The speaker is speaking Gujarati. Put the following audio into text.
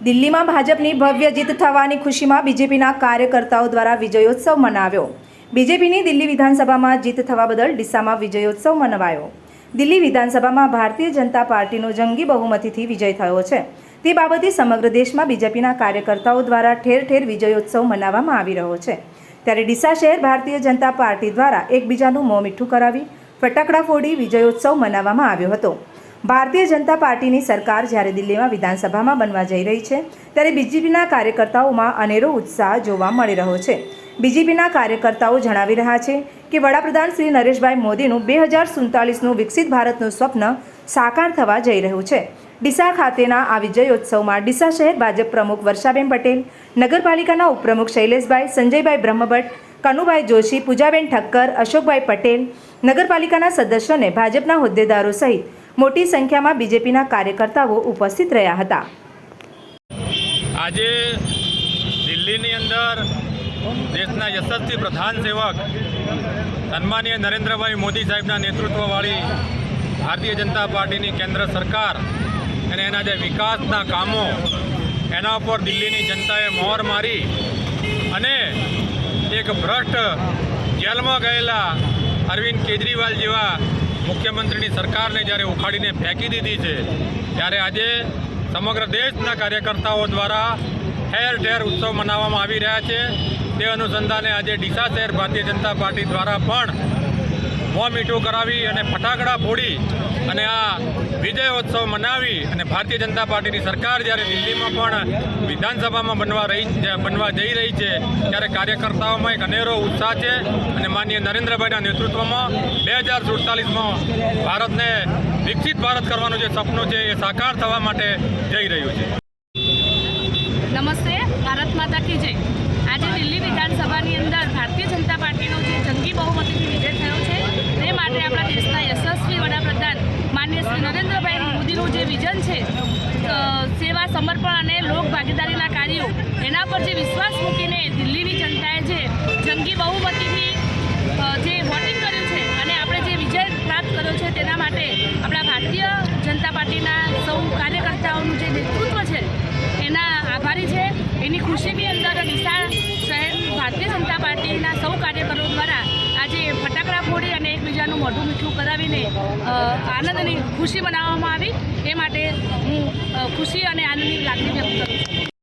દિલ્હીમાં ભાજપની ભવ્ય જીત થવાની ખુશીમાં બીજેપીના કાર્યકર્તાઓ દ્વારા વિજયોત્સવ મનાવ્યો. બીજેપીની દિલ્હી વિધાનસભામાં જીત થવા બદલ ડીસામાં વિજયોત્સવ મનાવાયો. દિલ્હી વિધાનસભામાં ભારતીય જનતા પાર્ટીનો જંગી બહુમતીથી વિજય થયો છે. તે બાબતે સમગ્ર દેશમાં બીજેપીના કાર્યકર્તાઓ દ્વારા ઠેર ઠેર વિજયોત્સવ મનાવવામાં આવી રહ્યો છે. ત્યારે ડીસા શહેર ભારતીય જનતા પાર્ટી દ્વારા એકબીજાનું મોં મીઠું કરાવી, ફટાકડા ફોડી વિજયોત્સવ મનાવવામાં આવ્યો હતો. ભારતીય જનતા પાર્ટીની સરકાર જ્યારે દિલ્હીમાં વિધાનસભામાં બનવા જઈ રહી છે, ત્યારે બીજેપીના કાર્યકર્તાઓમાં અનેરો ઉત્સાહ જોવા મળી રહ્યો છે. બીજેપીના કાર્યકર્તાઓ જણાવી રહ્યા છે કે વડાપ્રધાન શ્રી નરેશભાઈ મોદીનું બે હજાર સુડતાલીસનું વિકસિત ભારતનું સ્વપ્ન સાકાર થવા જઈ રહ્યું છે. ડીસા ખાતેના આ વિજયોત્સવમાં ડીસા શહેર ભાજપ પ્રમુખ વર્ષાબેન પટેલ, નગરપાલિકાના ઉપપ્રમુખ શૈલેષભાઈ, સંજયભાઈ બ્રહ્મભટ્ટ, કનુભાઈ જોશી, પૂજાબેન ઠક્કર, અશોકભાઈ પટેલ, નગરપાલિકાના સદસ્યોને ભાજપના હોદ્દેદારો સહિત મોટી સંખ્યામાં બીજેપીના કાર્યકર્તાઓ ઉપસ્થિત રહ્યા હતા. આજે દિલ્હીની અંદર દેશના યશસ્વી પ્રધાન સેવક સન્માનીય નરેન્દ્રભાઈ મોદી સાહેબના નેતૃત્વવાળી ભારતીય જનતા પાર્ટીની કેન્દ્ર સરકાર અને એના જે વિકાસના કામો, એના ઉપર દિલ્હીની જનતાએ મોહર મારી અને એક ભ્રષ્ટ જેલમાં ગયેલા અરવિંદ કેજરીવાલ જેવા મુખ્યમંત્રીની સરકારને જ્યારે ઉખાડીને ફેંકી દીધી છે, ત્યારે આજે સમગ્ર દેશના કાર્યકર્તાઓ દ્વારા ઠેર ઠેર ઉત્સવ મનાવવામાં આવી રહ્યા છે. તે અનુસંધાને આજે ડીસા શહેર ભારતીય જનતા પાર્ટી દ્વારા પણ મોં મીઠું કરાવી અને ફટાકડા ફોડી અને આ વિજયોત્સવ મનાવી અને ભારતીય જનતા પાર્ટીની સરકાર જ્યારે દિલ્હીમાં પણ વિધાનસભામાં બનવા રહી બનવા જઈ રહી છે, ત્યારે કાર્યકર્તાઓમાં એક અનેરો ઉત્સાહ છે અને માનનીય નરેન્દ્રભાઈના નેતૃત્વમાં બે હજાર સુડતાલીસમાં ભારતને વિકસિત ભારત કરવાનું જે સપનું છે, એ સાકાર થવા માટે જઈ રહ્યું છે. નમસ્તે, ભારત માતા કી જય. આજે દિલ્હી વિધાનસભાની અંદર ભારતીય જનતા પાર્ટીનો જે જંગી બહુમતીથી વિજય થયો માટે આપણા દેશના યશસ્વી વડાપ્રધાન માન્ય શ્રી નરેન્દ્રભાઈ મોદીનું જે વિઝન છે સેવા સમર્પણ અને લોક ભાગીદારીના કાર્યો, એના પર જે વિશ્વાસ મૂકીને દિલ્હીની જનતાએ જે જંગી બહુમતીથી જે વોટિંગ કર્યું છે અને આપણે જે વિજય પ્રાપ્ત કર્યો છે તેના માટે આપણા ભારતીય જનતા પાર્ટીના સૌ કાર્યકર્તાઓનું જે નેતૃત્વ છે, એના આભારી છે. એની ખુશીની અંદર અને મોઢું મીઠું કરાવીને આનંદ આનંદની ખુશી મનાવવામાં આવી. એ માટે હું ખુશી અને આનંદની લાગણી વ્યક્ત કરું છું.